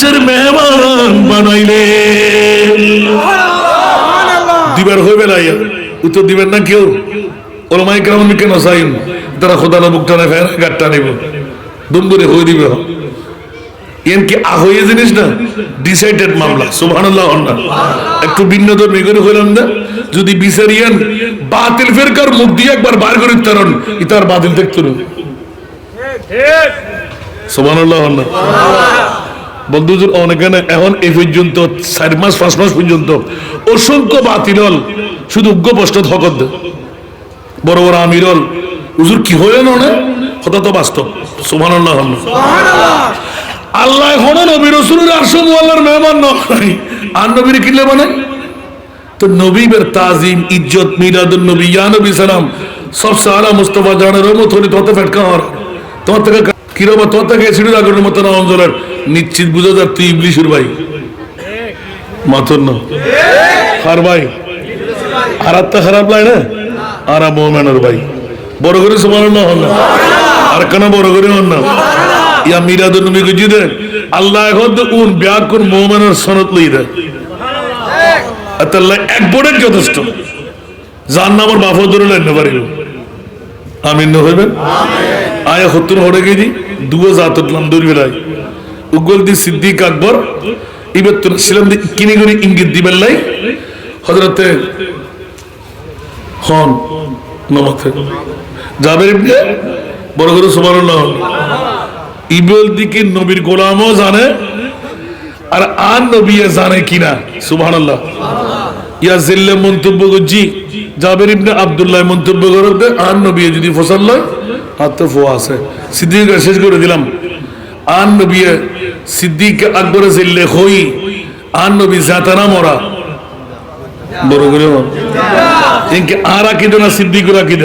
দেশের মেহমান বানাইলে। দিবার হইবে না। উত্তর দিবেন না কেউ। ওলমাই কেমন কেন চাইন তারা খোদানা বুকটা না ফের গাটটা নিব। দুম করে হয়ে দিবে। এন কি আহইয়ে জিনিস না? ডিসাইডেড মামলা। সুবহানাল্লাহ না। একটু ভিন্ন ধর্মী করে হইলাম না। যদি বিচারিয়ান বাতিল ফেরকার মুখ দিয়ে একবার বার করে তারন ইতার বাতিল দেখতো না সুবহানাল্লাহ না। বন্ধুদের অনেকে এখন এই পর্যন্ত চার মাস পাঁচ মাস পর্যন্ত অসংখ্য বাতিল শুধু উগ্র প্রশ্ন দেয় বড় বড় আমিরল হুজুর কি হয়ে না কথা তো বাস্তব। সুবহানাল্লাহ না আল্লাহ এখনও নবী রসুলের আরশম আল্লাহর মেহমান নয়। আর নবীর কিনলে মানে? তো নবীবের তাজিম ইজ্জত মিলাদুল নবী ইয়া নবী সালাম সব সারা মুস্তফা জানের রহমত হলে তত ফেটকা হওয়ার। তোমার থেকে কিরবা তোর থেকে সিঁড়ি আগুনের মতো না অঞ্চলের নিশ্চিত বুঝা যার তুই ইবলিশুর ভাই। মাথর না আর ভাই, আর আত্মা খারাপ লাগে না? আর মোমেনের ভাই। বড় করে সমান না না। আর কেন বড় করে হন না? ইয়া মিরাদুল নবী গুজি দে আল্লাহ এখন তো উন ব্যাগ কোন মোমেনের সনদ লই দে আল্লাহ এক বোর্ডের যথেষ্ট। যার নাম আমার বাফর ধরে লেন পারিল আমিন হইবেন? আয়া সত্তর হরে গেছি দুয়ো জাত উঠলাম দূর বেলায় উগল দি সিদ্দিক আকবর এবার তো ছিলাম দি কিনি করে ইঙ্গিত দিবেন লাই হজরতে হন নমতে যাবের ইবনে, বড় করে সুবহানাল্লাহ। ইবল দিকে নবীর গোলামও জানে, আর আর নবী জানে কিনা? সুবহানাল্লাহ। ইয়া মন্তব্য করছি। জাবের ইবনে আবদুল্লাহ মন্তব্য আর নবী যদি ফসল লয় আর তো ফোয়া আছে। সিদ্দিক শেষ করে দিলাম। আর নবী সিদ্দিক আকবর জিল্লে হই আর নবী জাতানা মরা। বড় করে আর আকিদে না কি